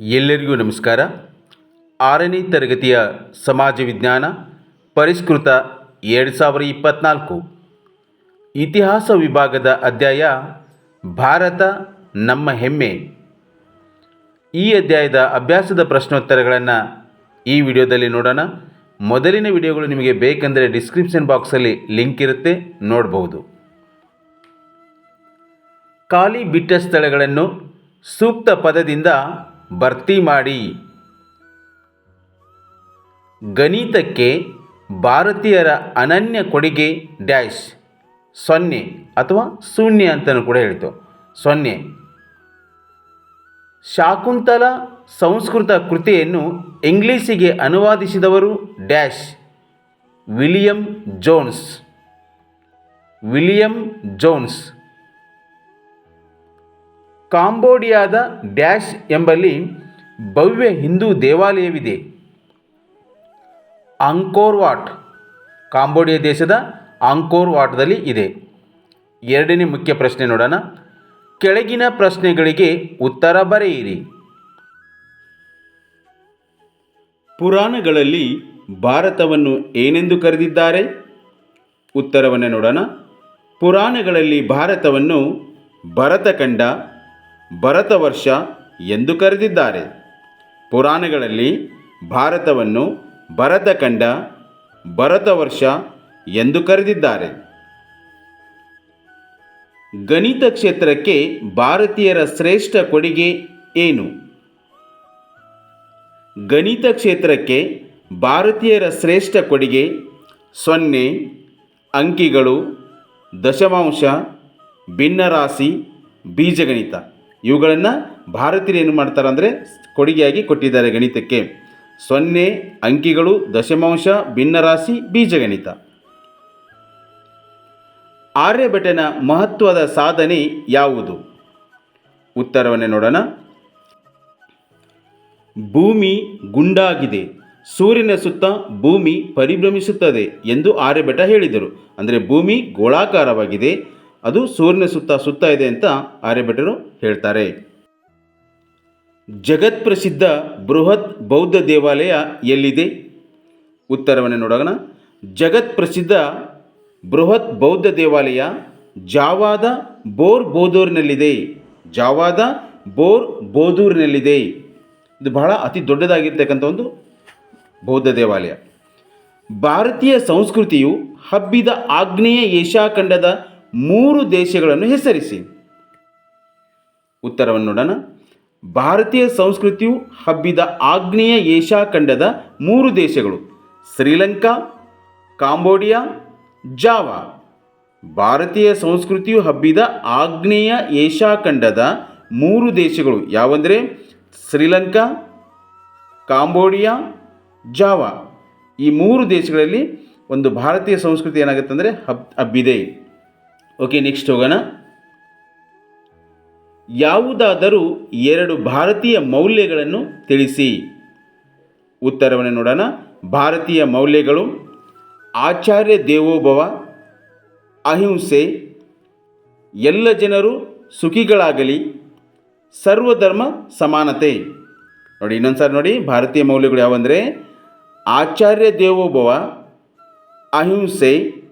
ಎಲ್ಲರಿಗೂ ನಮಸ್ಕಾರ. ಆರನೇ ತರಗತಿಯ ಸಮಾಜ ವಿಜ್ಞಾನ ಪರಿಷ್ಕೃತ ಎರಡು ಸಾವಿರ ಇಪ್ಪತ್ತ್ನಾಲ್ಕು ಇತಿಹಾಸ ವಿಭಾಗದ ಅಧ್ಯಾಯ, ಭಾರತ ನಮ್ಮ ಹೆಮ್ಮೆ. ಈ ಅಧ್ಯಾಯದ ಅಭ್ಯಾಸದ ಪ್ರಶ್ನೋತ್ತರಗಳನ್ನು ಈ ವಿಡಿಯೋದಲ್ಲಿ ನೋಡೋಣ. ಮೊದಲಿನ ವಿಡಿಯೋಗಳು ನಿಮಗೆ ಬೇಕೆಂದರೆ ಡಿಸ್ಕ್ರಿಪ್ಷನ್ ಬಾಕ್ಸಲ್ಲಿ ಲಿಂಕ್ ಇರುತ್ತೆ ನೋಡಬಹುದು ಖಾಲಿ ಬಿಟ್ಟ ಸ್ಥಳಗಳನ್ನು ಸೂಕ್ತ ಪದದಿಂದ ಭರ್ತಿ ಮಾಡಿ. ಗಣಿತಕ್ಕೆ ಭಾರತೀಯರ ಅನನ್ಯ ಕೊಡುಗೆ ಡ್ಯಾಶ್. ಸೊನ್ನೆ ಅಥವಾ ಶೂನ್ಯ ಅಂತಲೂ ಕೂಡ ಹೇಳ್ತೇವೆ. ಸೊನ್ನೆ. ಶಾಕುಂತಲ ಸಂಸ್ಕೃತ ಕೃತಿಯನ್ನು ಇಂಗ್ಲೀಷಿಗೆ ಅನುವಾದಿಸಿದವರು dash. William Jones. William Jones. ಕಾಂಬೋಡಿಯಾದ dash ಎಂಬಲ್ಲಿ ಭವ್ಯ ಹಿಂದೂ ದೇವಾಲಯವಿದೆ. ಅಂಕೋರ್ವಾಟ್, ಕಾಂಬೋಡಿಯಾ ದೇಶದ ಅಂಕೋರ್ವಾಟ್ದಲ್ಲಿ ಇದೆ. ಎರಡನೇ ಮುಖ್ಯ ಪ್ರಶ್ನೆ ನೋಡೋಣ. ಕೆಳಗಿನ ಪ್ರಶ್ನೆಗಳಿಗೆ ಉತ್ತರ ಬರೆಯಿರಿ. ಪುರಾಣಗಳಲ್ಲಿ ಭಾರತವನ್ನು ಏನೆಂದು ಕರೆದಿದ್ದಾರೆ? ಉತ್ತರವನ್ನು ನೋಡೋಣ. ಪುರಾಣಗಳಲ್ಲಿ ಭಾರತವನ್ನು ಭರತಖಂಡ ಭರತವರ್ಷ ಎಂದು ಕರೆದಿದ್ದಾರೆ. ಪುರಾಣಗಳಲ್ಲಿ ಭಾರತವನ್ನು ಭರತಖಂಡ ಭರತವರ್ಷ ಎಂದು ಕರೆದಿದ್ದಾರೆ. ಗಣಿತ ಕ್ಷೇತ್ರಕ್ಕೆ ಭಾರತೀಯರ ಶ್ರೇಷ್ಠ ಕೊಡುಗೆ ಏನು? ಗಣಿತ ಕ್ಷೇತ್ರಕ್ಕೆ ಭಾರತೀಯರ ಶ್ರೇಷ್ಠ ಕೊಡುಗೆ ಸೊನ್ನೆ, ಅಂಕಿಗಳು, ದಶಮಾಂಶ, ಭಿನ್ನರಾಶಿ, ಬೀಜಗಣಿತ. ಇವುಗಳನ್ನು ಭಾರತೀಯರು ಏನು ಮಾಡ್ತಾರೆ ಅಂದರೆ ಕೊಡುಗೆಯಾಗಿ ಕೊಟ್ಟಿದ್ದಾರೆ ಗಣಿತಕ್ಕೆ. ಸೊನ್ನೆ, ಅಂಕಿಗಳು, ದಶಮಾಂಶ, ಭಿನ್ನರಾಶಿ, ಬೀಜಗಣಿತ. ಆರ್ಯಭಟನ ಮಹತ್ವದ ಸಾಧನೆ ಯಾವುದು? ಉತ್ತರವನ್ನು ನೋಡೋಣ. ಭೂಮಿ ಗುಂಡಾಗಿದೆ. ಸೂರ್ಯನ ಸುತ್ತ ಭೂಮಿ ಪರಿಭ್ರಮಿಸುತ್ತದೆ ಎಂದು ಆರ್ಯಭಟ ಹೇಳಿದರು. ಅಂದರೆ ಭೂಮಿ ಗೋಳಾಕಾರವಾಗಿದೆ. ಅದು ಸೂರ್ಯನ ಸುತ್ತ ಸುತ್ತ ಇದೆ ಅಂತ ಆರ್ಯಭಟರು ಹೇಳ್ತಾರೆ. ಜಗತ್ಪ್ರಸಿದ್ಧ ಬೃಹತ್ ಬೌದ್ಧ ದೇವಾಲಯ ಎಲ್ಲಿದೆ? ಉತ್ತರವನ್ನು ನೋಡೋಣ. ಜಗತ್ಪ್ರಸಿದ್ಧ ಬೃಹತ್ ಬೌದ್ಧ ದೇವಾಲಯ ಜಾವಾದ ಬೋರ್ ಬೋದೂರಿನಲ್ಲಿದೆ. ಜಾವಾದ ಬೋರ್ ಬೋದೂರಿನಲ್ಲಿದೆ. ಇದು ಬಹಳ ಅತಿ ದೊಡ್ಡದಾಗಿರ್ತಕ್ಕಂಥ ಒಂದು ಬೌದ್ಧ ದೇವಾಲಯ. ಭಾರತೀಯ ಸಂಸ್ಕೃತಿಯು ಹಬ್ಬಿದ ಆಗ್ನೇಯ ಏಷ್ಯಾ ಖಂಡದ ಮೂರು ದೇಶಗಳನ್ನು ಹೆಸರಿಸಿ. ಉತ್ತರವನ್ನು ನೋಡೋಣ. ಭಾರತೀಯ ಸಂಸ್ಕೃತಿಯು ಹಬ್ಬಿದ ಆಗ್ನೇಯ ಏಷ್ಯಾ ಖಂಡದ ಮೂರು ದೇಶಗಳು. Sri Lanka, Cambodia, Java. ಭಾರತೀಯ ಸಂಸ್ಕೃತಿಯು ಹಬ್ಬಿದ ಆಗ್ನೇಯ ಏಷ್ಯಾ ಖಂಡದ ಮೂರು ದೇಶಗಳು ಯಾವಂದರೆ? Sri Lanka, Cambodia, Java. ಈ ಮೂರು ದೇಶಗಳಲ್ಲಿ ಒಂದು ಭಾರತೀಯ ಸಂಸ್ಕೃತಿ ಏನಾಗುತ್ತೆ ಅಂದರೆ ಹಬ್, ಹಬ್ಬಿದೆ. ಓಕೆ ನೆಕ್ಸ್ಟ್ ಹೋಗೋಣ. ಯಾವುದಾದರೂ ಎರಡು ಭಾರತೀಯ ಮೌಲ್ಯಗಳನ್ನು ತಿಳಿಸಿ. ಉತ್ತರವನ್ನು ನೋಡೋಣ. ಭಾರತೀಯ ಮೌಲ್ಯಗಳು ಆಚಾರ್ಯ ದೇವೋಭವ, ಅಹಿಂಸೆ, ಎಲ್ಲ ಜನರು ಸುಖಿಗಳಾಗಲಿ, ಸರ್ವಧರ್ಮ ಸಮಾನತೆ. ನೋಡಿ, ಇನ್ನೊಂದು ಸಾರಿ ನೋಡಿ, ಭಾರತೀಯ ಮೌಲ್ಯಗಳು ಯಾವಂದರೆ ಆಚಾರ್ಯ ದೇವೋಭವ, ಅಹಿಂಸೆ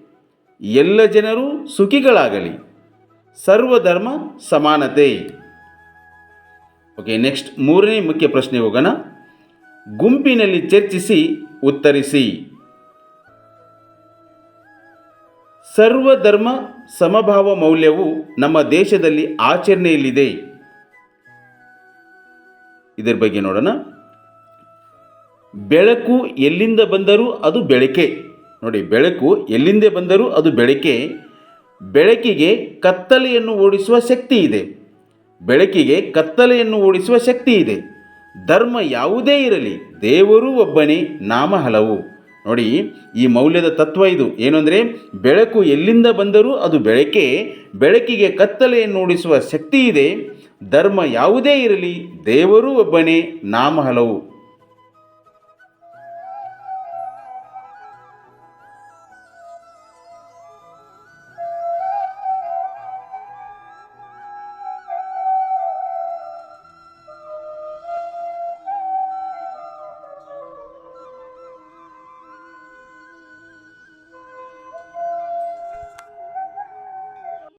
ಎಲ್ಲ ಜನರು ಸುಖಿಗಳಾಗಲಿ. ಸರ್ವಧರ್ಮ ಸಮಾನತೆ. ಓಕೆ ನೆಕ್ಸ್ಟ್ ಮೂರನೇ ಮುಖ್ಯ ಪ್ರಶ್ನೆ ಹೋಗೋಣ. ಗುಂಪಿನಲ್ಲಿ ಚರ್ಚಿಸಿ, ಉತ್ತರಿಸಿ. ಸರ್ವಧರ್ಮ ಸಮಭಾವ ಮೌಲ್ಯವು ನಮ್ಮ ದೇಶದಲ್ಲಿ ಆಚರಣೆಯಲ್ಲಿದೆ. ಇದರ ಬಗ್ಗೆ ನೋಡೋಣ. ಬೆಳಕು ಎಲ್ಲಿಂದ ಬಂದರೂ ಅದು ಬೆಳಕೆ. ನೋಡಿ, ಬೆಳಕು ಎಲ್ಲಿಂದ ಬಂದರೂ ಅದು ಬೆಳಕೆ. ಬೆಳಕಿಗೆ ಕತ್ತಲೆಯನ್ನು ಓಡಿಸುವ ಶಕ್ತಿ ಇದೆ. ಬೆಳಕಿಗೆ ಕತ್ತಲೆಯನ್ನು ಓಡಿಸುವ ಶಕ್ತಿ ಇದೆ. ಧರ್ಮ ಯಾವುದೇ ಇರಲಿ, ದೇವರು ಒಬ್ಬನೇ, ನಾಮ ಹಲವು. ನೋಡಿ, ಈ ಮೌಲ್ಯದ ತತ್ವ ಇದು. ಏನು ಅಂದರೆ, ಬೆಳಕು ಎಲ್ಲಿಂದ ಬಂದರೂ ಅದು ಬೆಳಕೆ. ಬೆಳಕಿಗೆ ಕತ್ತಲೆಯನ್ನು ಓಡಿಸುವ ಶಕ್ತಿ ಇದೆ. ಧರ್ಮ ಯಾವುದೇ ಇರಲಿ, ದೇವರು ಒಬ್ಬನೇ, ನಾಮ ಹಲವು.